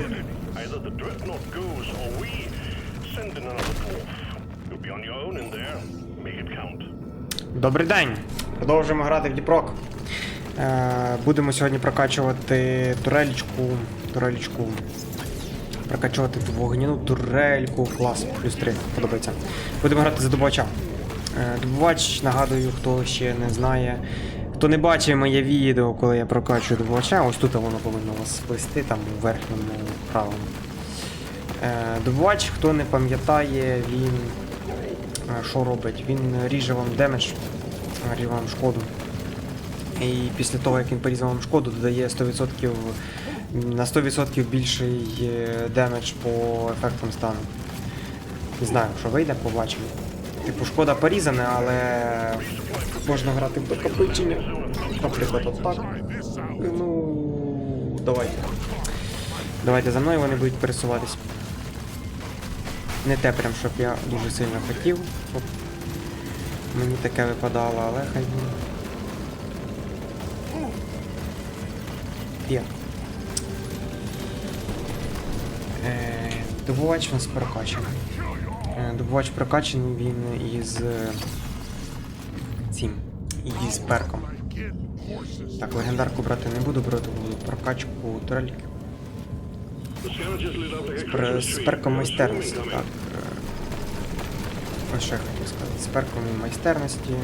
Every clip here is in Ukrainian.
Either the dreadnought goes or we send in another dwarf. You'll be on your own in there. Make it count. Добрий день! Продовжуємо грати в Діпрок. Е, будемо сьогодні прокачувати турелечку. Турелечку. Прокачувати вогняну турельку. Клас, плюс 3. Подобається. Будемо грати за добувача. Е, добувач, нагадую, хто ще не знає. Хто не бачив моє відео, коли я прокачую добувача, ось тут воно повинно вас сплести, там у верхньому правому. Е, добувач, хто не пам'ятає, він Е, що робить? Він ріже вам демедж, ріже вам шкоду. І після того, як він порізав вам шкоду, додає 100% на 100% більший е, демедж по ефектам стану. Не знаю, що вийде, побачимо. Типу, шкода порізана, але можна грати в докопичення. Наприклад, от так. Ну. Давайте. Давайте за мною вони будуть пересуватись. Не те прям, щоб я дуже сильно хотів, щоб мені таке випадало, але хай буде. Є. Е, добувач у нас прокачаний. Е, добувач прокачаний він із е, цим. Із перком. Так, легендарку брати не буду, брати буду прокачку турельки. З перком майстерності, так. е, Ось що я хотів сказати. З перком майстерності.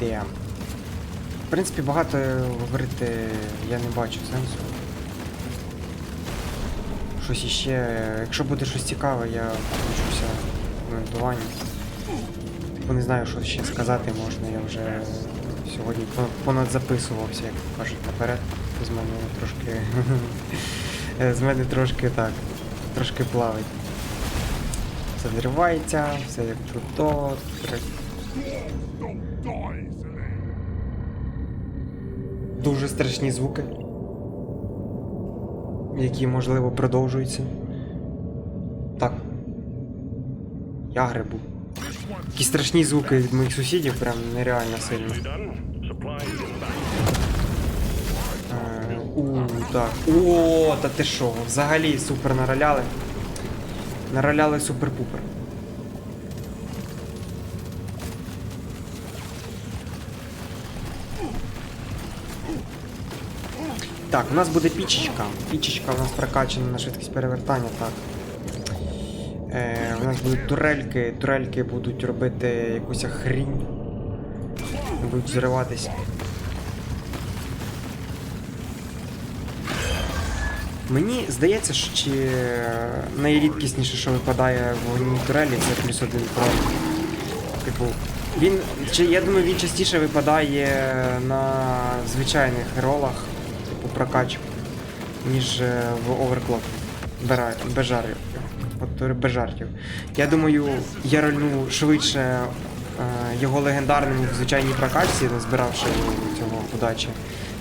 Де. В принципі, багато говорити я не бачу сенсу. Щось іще. Якщо буде щось цікаве, я включуся в коментуванні. Типу не знаю, що ще сказати можна, я вже сьогодні понад записувався, як кажуть наперед. З мене трошки. З мене трошки так. Трошки плавить. Все зривається, все як тре- Дуже страшні звуки. Які, можливо, продовжуються. Так. Я грибу. Такі страшні звуки від моїх сусідів, прям нереально сильно. Е, У, так. О, та ти що? Взагалі супер нараляли. Нараляли супер-пупер. Так, у нас буде пічечка. Пічечка у нас прокачана на швидкість перевертання, так. Е, у нас будуть турельки. Турельки будуть робити якусь хрінь. Будуть зриватись. Мені здається, що чи найрідкісніше, що випадає в вогняній турелі, це плюс один про. Типу, він. Чи, я думаю, він частіше випадає на звичайних ролах, прокачок, ніж е, в оверклок. Жартів. От без жартів. Я думаю, я рольну швидше е, його легендарному в звичайній прокачці, назбиравши цього удачі,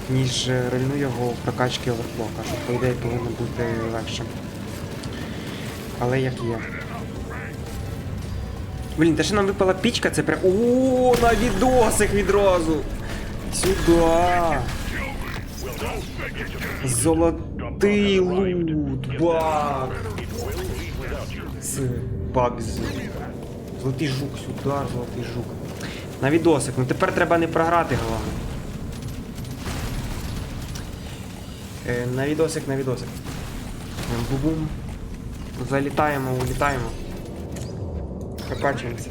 ніж е, рольну його в прокачки оверклока, що по ідеї повинно бути легше. Але як є. Блін, те, що нам випала пічка, це прям. О, на відосик відразу! Сюда! Золотий лут! Баг! З Багз. Золотий жук, сюди, золотий жук. На відосик. Ну тепер треба не програти, головне. Е, на відосик, на відосик. Бум-бум. Залітаємо, улітаємо. Прокачуємося.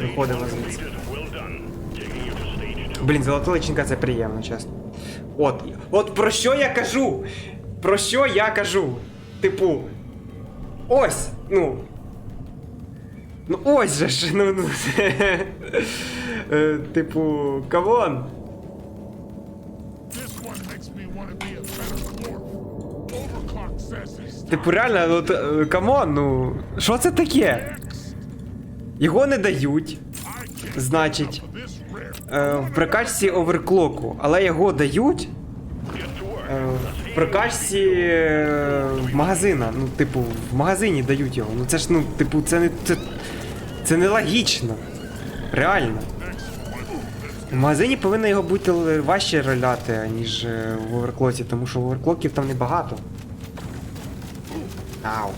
Виходимо звідси. Блін, золота личинка це приємно, чесно. От. От про що я кажу? Про що я кажу? Типу. Ось! Ну. Ну ось же ж, ну. ну е, типу, камон. Типу, реально, ну е, камон, ну. Що це таке? Його не дають. Значить. Е, в прокачці оверклоку, але його дають. Е, В прокачці е, магазина. Ну, типу, в магазині дають його. Ну це ж, ну, типу, це не. Це, це не логічно. Реально. В магазині повинно його бути важче роляти, ніж е, в оверклоці, тому що оверклоків там небагато. Ау.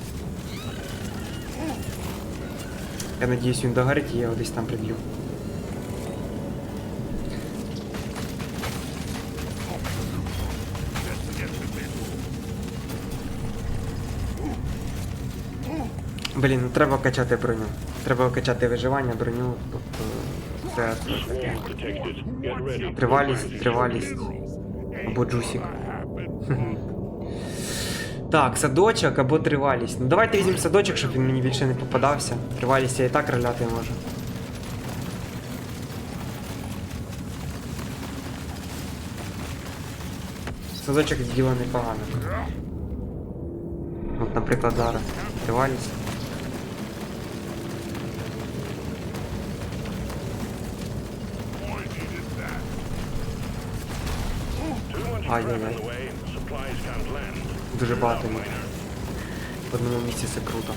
Я надіюсь, він догорить і я його десь там приб'ю. Блін, ну треба качати броню. Треба качати виживання, броню, тобто це таке. Тривалість, тривалість. Або джусік. Так, садочок або тривалість. Ну давайте візьмемо садочок, щоб він мені більше не попадався. Тривалість я і так роляти можу. Садочок діло непогано. От, наприклад, зараз. Тривалість. Ай-яй-яй. Дуже багато їх. В одному місці це круто.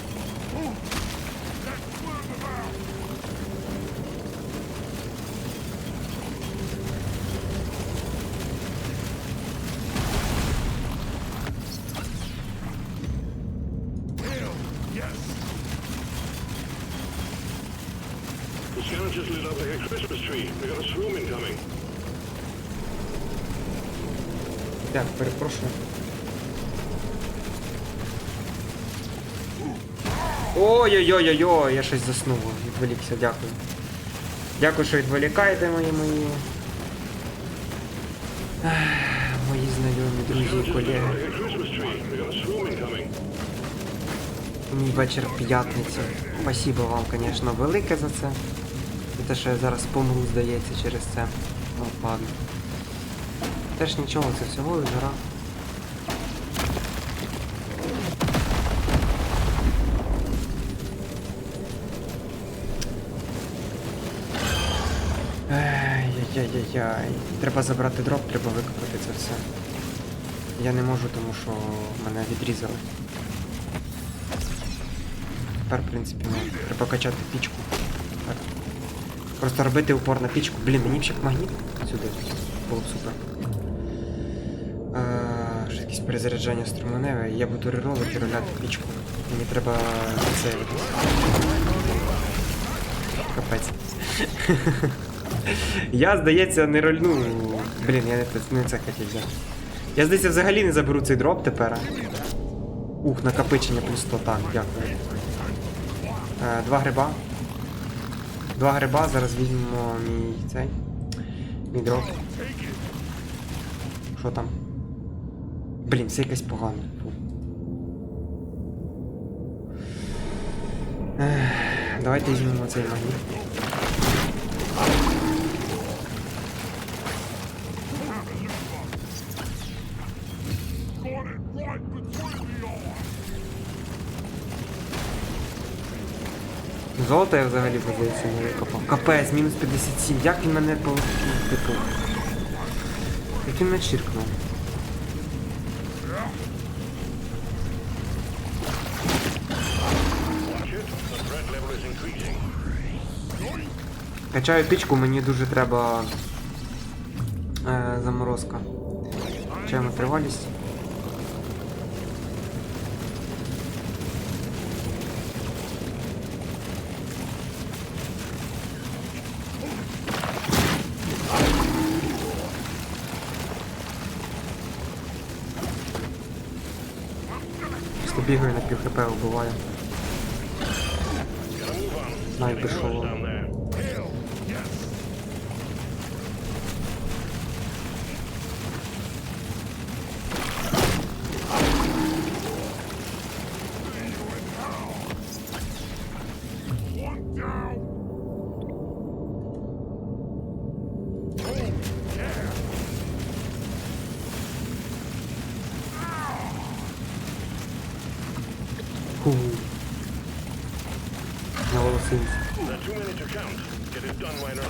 Перепрошую. Ой-ой-ой-ой-ой, я щось заснув, відволікся, дякую. Дякую, що відволікаєте мої мої. Мої знайомі, друзі, колеги. Мій вечір п'ятниці. Спасибо вам, звісно, велике за це. За те, що я зараз помру, здається, через це. Ну, ладно. Теж нічого, це всього гра. Ай-яй-яй-яй. Треба забрати дроп, треба викопати це все. Я не можу, тому що мене відрізали. Тепер, в принципі, ну, треба качати пічку. Так. Просто робити упор на пічку. Блін, мені б ще магніт сюди. Було б супер. Е, що якесь перезаряджання струменеве. Я буду реролити, роляти пічку. Мені треба це. Капець. Я, здається, не рольну. Блін, я не, це хотів взяти. Я, здається, взагалі не заберу цей дроп тепер. Ух, накопичення плюс 100, так, дякую. Е, два гриба. Два гриба, зараз візьмемо мій цей. Мій дроп. Що там? Блін, це якесь погане. Давайте візьмемо цей магніт. Золото я взагалі здається не викопав. Капець, мінус 57. Як він мене по типу. Як він мене чиркнув? Качаю пічку, мені дуже треба е, заморозка. Качаємо тривалість. Бігаю на пів хп вбиваю. Навіть. ground. Get it done, Reiner.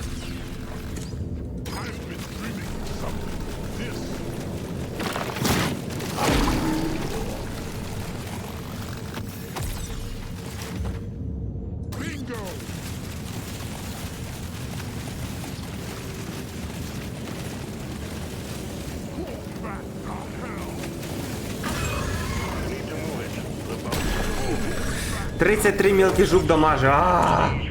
I've been dreaming of something. This. Bingo! Call that the hell! 33 мелкий. А -а -а.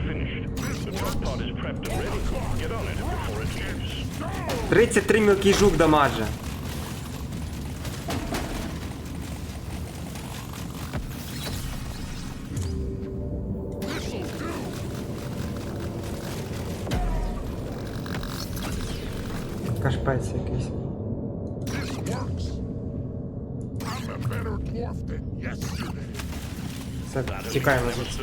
33 мілкий жук дамаже. Кашпець якийсь. Все, тікаємо звідси.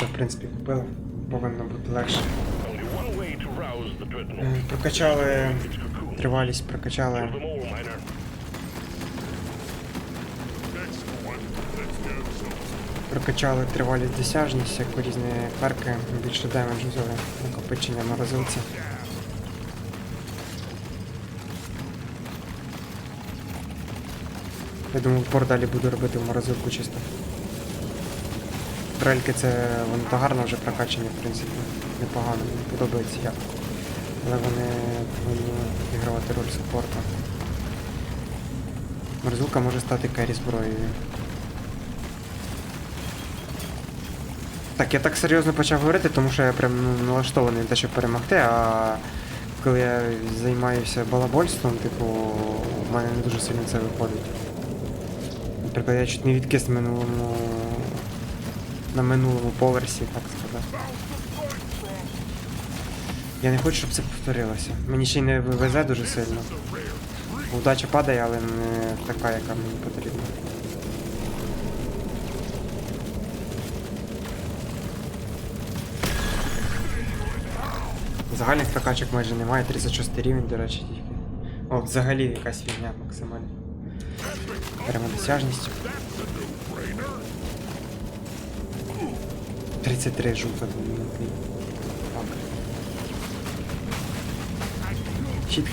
Все, в принципі, купили. Повинно бути легше. Е. Прокачали тривалість, прокачали. Прокачали тривалість досяжність, як різні перки, більше демеджу взяли, накопичення морозилці. Я думаю, впор далі буду робити в морозилку чисто. Трельки це вони то гарно вже прокачані, в принципі, непогано, мені подобається як. Але вони повинні відігравати роль супорта. Морозилка може стати керрі зброєю. Так, я так серйозно почав говорити, тому що я прям ну, налаштований на те, щоб перемогти, а коли я займаюся балабольством, типу, у мене не дуже сильно це виходить. Наприклад, я чуть не відкис минулому. На минулому поверсі, так сказати. Я не хочу, щоб це повторилося. Мені ще й не везе дуже сильно. Удача падає, але не така, яка мені потрібна. Загальних прокачок майже немає, 36 рівень, до речі, тільки. О, взагалі якась фігня максимальна. Беремо досяжність. 33 жука мілкий. Так. Shit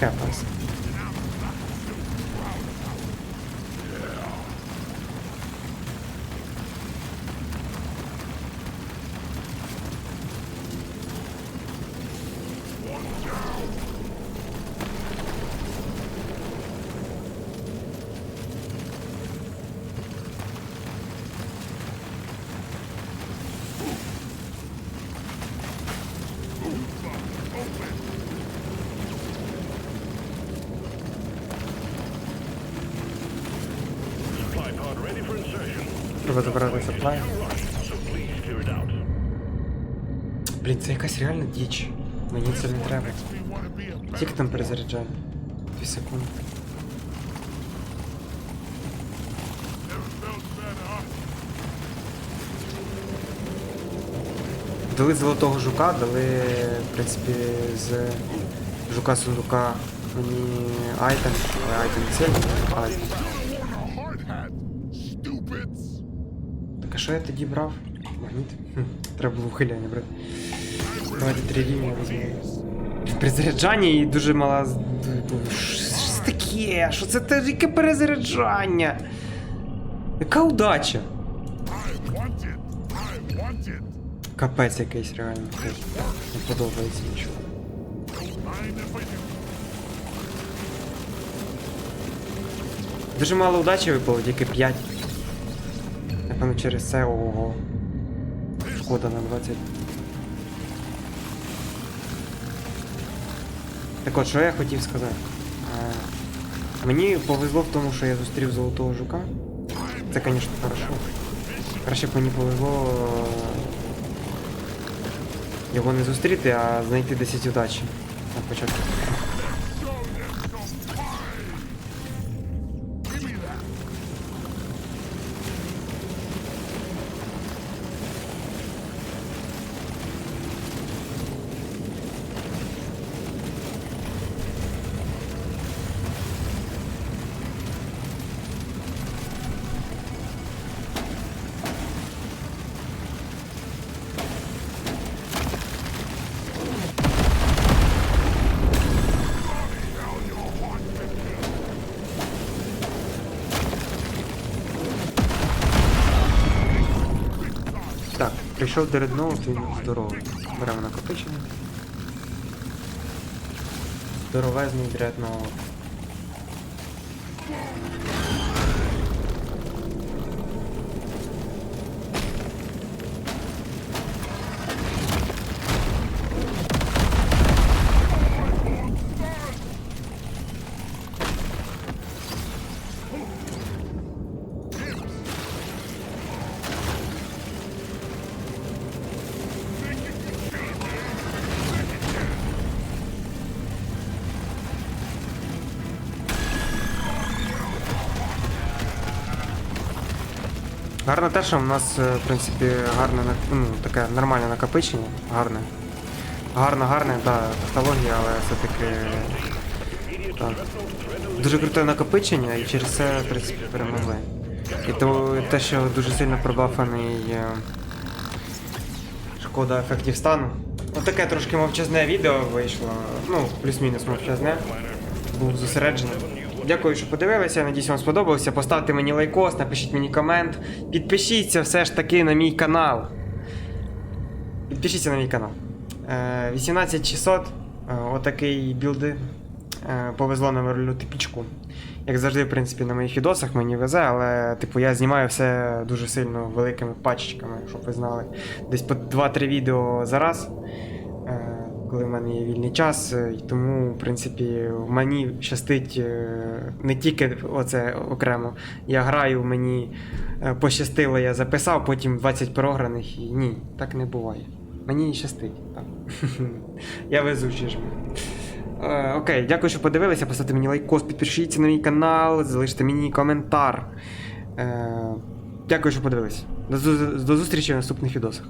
Треба забрати out. Блін, це якась реальна діч. Мені це не треба. Скільки там перезаряджає? Дві секунди. Дали золотого жука, дали, в принципі, з жука сундука мені айтем, але айтем ціль, айтем. що я тоді брав? Магніт? Хм, треба було ухиляння брати. Давайте три рівня візьмемо. Перезаряджання і дуже мала. з- Що це таке? Що це те- яке перезаряджання? Яка удача? I want it. I want it. Капець якийсь реально. Не подобається нічого. Mind if I do? Дуже мало удачі випало, тільки 5. Напевно, через це ого. Шкода на 20. Так от, що я хотів сказати. Е, Мені повезло в тому, що я зустрів золотого жука. Це, звісно, хорошо. Краще б мені повезло е, його не зустріти, а знайти 10 удачі на початку. Прийшов дредноут, він здоровий. Беремо накопичення. Здоровезний дредноут. Гарно те, що в нас, е, в принципі, гарне ну, таке нормальне накопичення. Гарне. Гарно, гарне, да, технологія, але все-таки. Так. Дуже круте накопичення і через це, в принципі, перемогли. І то те, що дуже сильно пробафаний е, шкода ефектів стану. Ну таке трошки мовчазне відео вийшло. Ну, плюс-мінус мовчазне. Був зосереджений. Дякую, що подивилися. Надіюсь, вам сподобалося. Поставте мені лайкос, напишіть мені комент. Підпишіться все ж таки на мій канал. Підпишіться на мій канал. Е, 18600. Е, отакий білди. Е, повезло на верлюти пічку. Як завжди, в принципі, на моїх відосах мені везе, але типу я знімаю все дуже сильно великими пачечками, щоб ви знали. Десь по 2-3 відео за раз. Коли в мене є вільний час, е, і тому, в принципі, мені щастить е, не тільки оце окремо. Я граю, мені е, пощастило, я записав, потім 20 програних і ні, так не буває. Мені щастить. Так. я везучий ж. Окей, дякую, що подивилися. Поставте мені лайкос, підпишіться на мій канал, залиште мені коментар. Дякую, що подивилися. До зустрічі в наступних відосах.